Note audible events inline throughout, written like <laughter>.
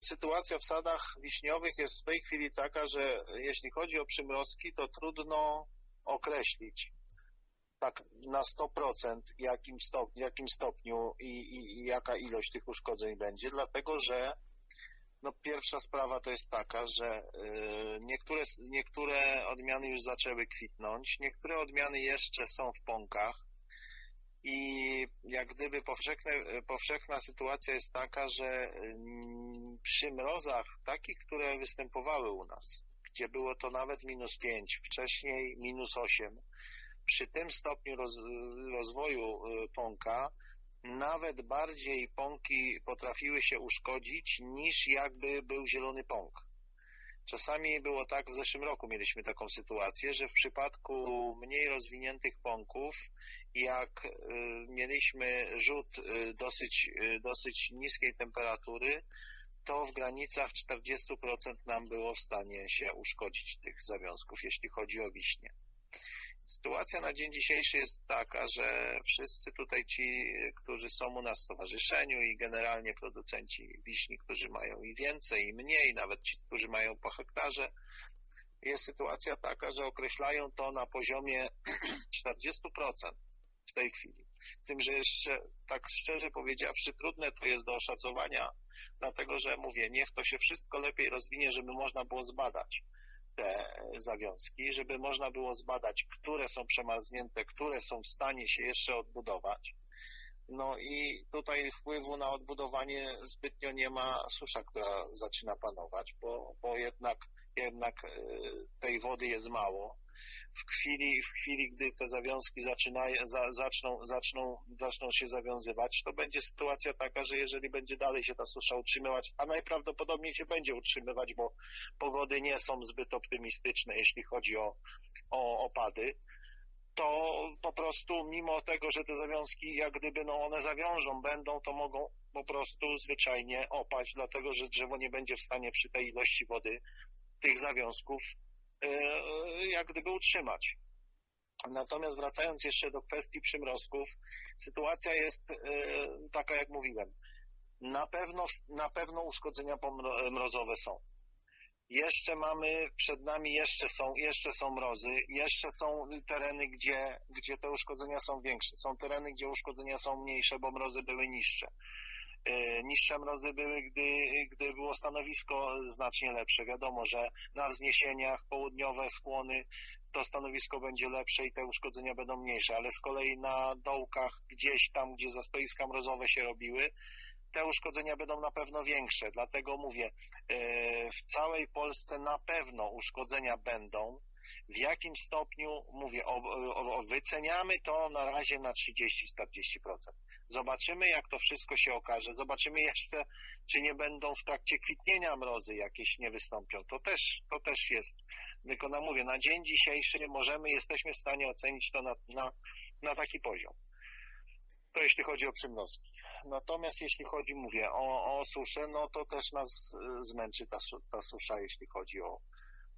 sytuacja w sadach wiśniowych jest w tej chwili taka, że jeśli chodzi o przymrozki, to trudno określić tak na 100% jakim, stop, w jakim stopniu i, i, i jaka ilość tych uszkodzeń będzie, dlatego że no pierwsza sprawa to jest taka, że y, niektóre, niektóre odmiany już zaczęły kwitnąć, niektóre odmiany jeszcze są w pąkach i jak gdyby powszechna sytuacja jest taka, że y, przy mrozach takich, które występowały u nas, gdzie było to nawet minus 5, wcześniej minus 8, przy tym stopniu roz, rozwoju y, pąka nawet bardziej pąki potrafiły się uszkodzić niż jakby był zielony pąk. Czasami było tak, w zeszłym roku mieliśmy taką sytuację, że w przypadku mniej rozwiniętych pąków, jak y, mieliśmy rzut y, dosyć, dosyć niskiej temperatury, to w granicach 40% nam było w stanie się uszkodzić tych zawiązków, jeśli chodzi o wiśnie. Sytuacja na dzień dzisiejszy jest taka, że wszyscy tutaj ci, którzy są u nas w stowarzyszeniu i generalnie producenci wiśni, którzy mają i więcej, i mniej, nawet ci, którzy mają po hektarze, jest sytuacja taka, że określają to na poziomie <clears throat> 40% w tej chwili. Tym, że jeszcze, tak szczerze powiedziawszy, trudne to jest do oszacowania, dlatego że mówię, niech to się wszystko lepiej rozwinie, żeby można było zbadać te zawiązki, żeby można było zbadać, które są przemarznięte, które są w stanie się jeszcze odbudować. No i tutaj wpływu na odbudowanie zbytnio nie ma susza, która zaczyna panować, bo, bo jednak, jednak e, tej wody jest mało w chwili, w chwili gdy te zawiązki za, zaczną, zaczną, zaczną się zawiązywać, to będzie sytuacja taka, że jeżeli będzie dalej się ta susza utrzymywać, a najprawdopodobniej się będzie utrzymywać, bo pogody nie są zbyt optymistyczne, jeśli chodzi o, o opady, to po prostu mimo tego, że te zawiązki jak gdyby no one zawiążą, będą, to mogą po prostu zwyczajnie opaść, dlatego że drzewo nie będzie w stanie przy tej ilości wody tych zawiązków jak gdyby utrzymać. Natomiast wracając jeszcze do kwestii przymrozków, sytuacja jest e, taka, jak mówiłem. Na pewno, na pewno uszkodzenia mrozowe są. Jeszcze mamy, przed nami jeszcze są, jeszcze są mrozy, jeszcze są tereny, gdzie, gdzie te uszkodzenia są większe. Są tereny, gdzie uszkodzenia są mniejsze, bo mrozy były niższe. E, niższe mrozy były, gdy, gdy było stanowisko znacznie lepsze. Wiadomo, że na wzniesieniach południowe skłony to stanowisko będzie lepsze i te uszkodzenia będą mniejsze, ale z kolei na dołkach, gdzieś tam, gdzie zastoiska mrozowe się robiły, te uszkodzenia będą na pewno większe. Dlatego mówię, e, w całej Polsce na pewno uszkodzenia będą. W jakim stopniu, mówię, o, o, wyceniamy to na razie na 30-40%. Zobaczymy, jak to wszystko się okaże. Zobaczymy jeszcze, czy nie będą w trakcie kwitnienia mrozy jakieś nie wystąpią. To też, to też jest. Tylko na mówię, na dzień dzisiejszy możemy, jesteśmy w stanie ocenić to na, na, na taki poziom. To jeśli chodzi o przymnozki. Natomiast jeśli chodzi, mówię, o, o suszę, no to też nas y, zmęczy ta, ta susza, jeśli chodzi o,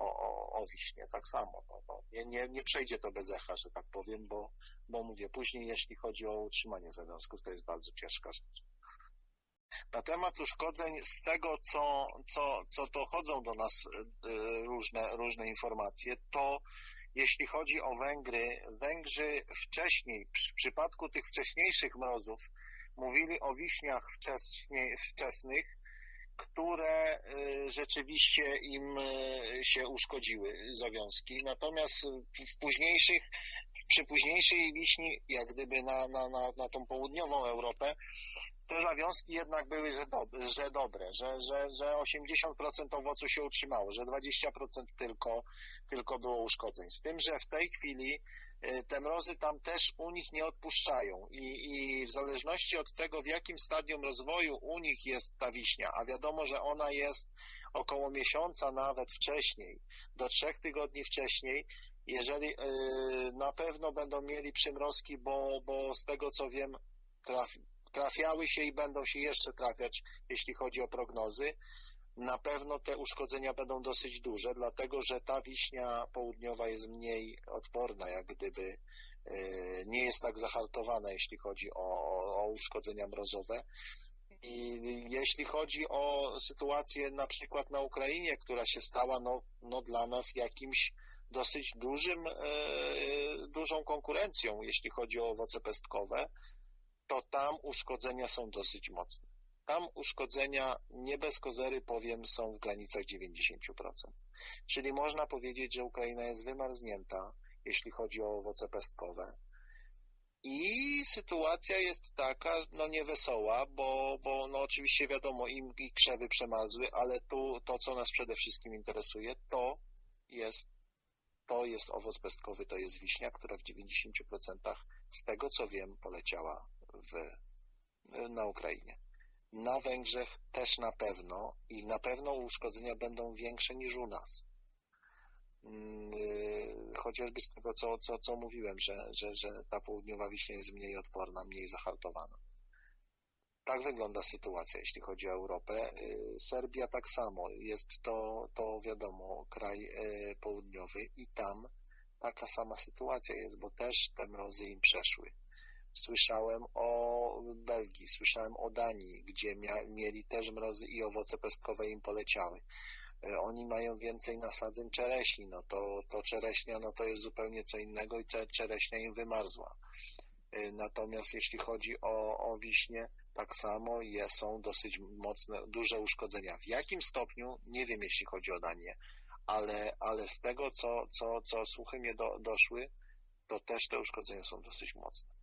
o, o, o wiśnie, tak samo. No, no, nie, nie, nie przejdzie to bez echa, że tak powiem, bo, bo mówię, później jeśli chodzi o utrzymanie związków, to jest bardzo ciężka rzecz. Na temat uszkodzeń, z tego, co, co, co dochodzą do nas y, różne, różne informacje, to jeśli chodzi o Węgry, Węgrzy wcześniej, w przypadku tych wcześniejszych mrozów, mówili o wiśniach wczesnych, które y, rzeczywiście im y, się uszkodziły, zawiązki. Natomiast w późniejszych, przy późniejszej wiśni, jak gdyby na, na, na, na tą południową Europę, te zawiązki jednak były, że, do, że dobre, że, że, że 80% owocu się utrzymało, że 20% tylko, tylko było uszkodzeń. Z tym, że w tej chwili y, te mrozy tam też u nich nie odpuszczają i, i w zależności od tego, w jakim stadium rozwoju u nich jest ta wiśnia, a wiadomo, że ona jest około miesiąca nawet wcześniej, do trzech tygodni wcześniej, jeżeli yy, na pewno będą mieli przymrozki, bo, bo z tego co wiem, trafi, trafiały się i będą się jeszcze trafiać, jeśli chodzi o prognozy. Na pewno te uszkodzenia będą dosyć duże, dlatego że ta wiśnia południowa jest mniej odporna, jak gdyby e, nie jest tak zahartowana, jeśli chodzi o, o uszkodzenia mrozowe. I jeśli chodzi o sytuację na przykład na Ukrainie, która się stała no, no dla nas jakimś dosyć dużym, e, dużą konkurencją, jeśli chodzi o owoce pestkowe, to tam uszkodzenia są dosyć mocne. Tam uszkodzenia nie bez kozery, powiem, są w granicach 90%. Czyli można powiedzieć, że Ukraina jest wymarznięta, jeśli chodzi o owoce pestkowe. I sytuacja jest taka, no niewesoła, bo, bo no oczywiście wiadomo, im i krzewy przemarzły, ale tu to, co nas przede wszystkim interesuje, to jest, to jest owoc pestkowy, to jest wiśnia, która w 90% z tego, co wiem, poleciała w, na Ukrainie. Na Węgrzech też na pewno i na pewno uszkodzenia będą większe niż u nas. Mm, y, chociażby z tego, co, co, co mówiłem, że, że, że ta południowa wiśnia jest mniej odporna, mniej zahartowana. Tak wygląda sytuacja, jeśli chodzi o Europę. Y, Serbia tak samo. Jest to, to wiadomo, kraj y, południowy i tam taka sama sytuacja jest, bo też te mrozy im przeszły. Słyszałem o Belgii, słyszałem o Danii, gdzie mieli też mrozy i owoce pestkowe im poleciały. E, oni mają więcej nasadzeń czereśni, no to, to czereśnia no to jest zupełnie co innego i czereśnia im wymarzła. E, natomiast jeśli chodzi o, o wiśnie, tak samo je, są dosyć mocne, duże uszkodzenia. W jakim stopniu, nie wiem jeśli chodzi o Danię, ale, ale z tego, co, co, co słuchy mnie do, doszły, to też te uszkodzenia są dosyć mocne.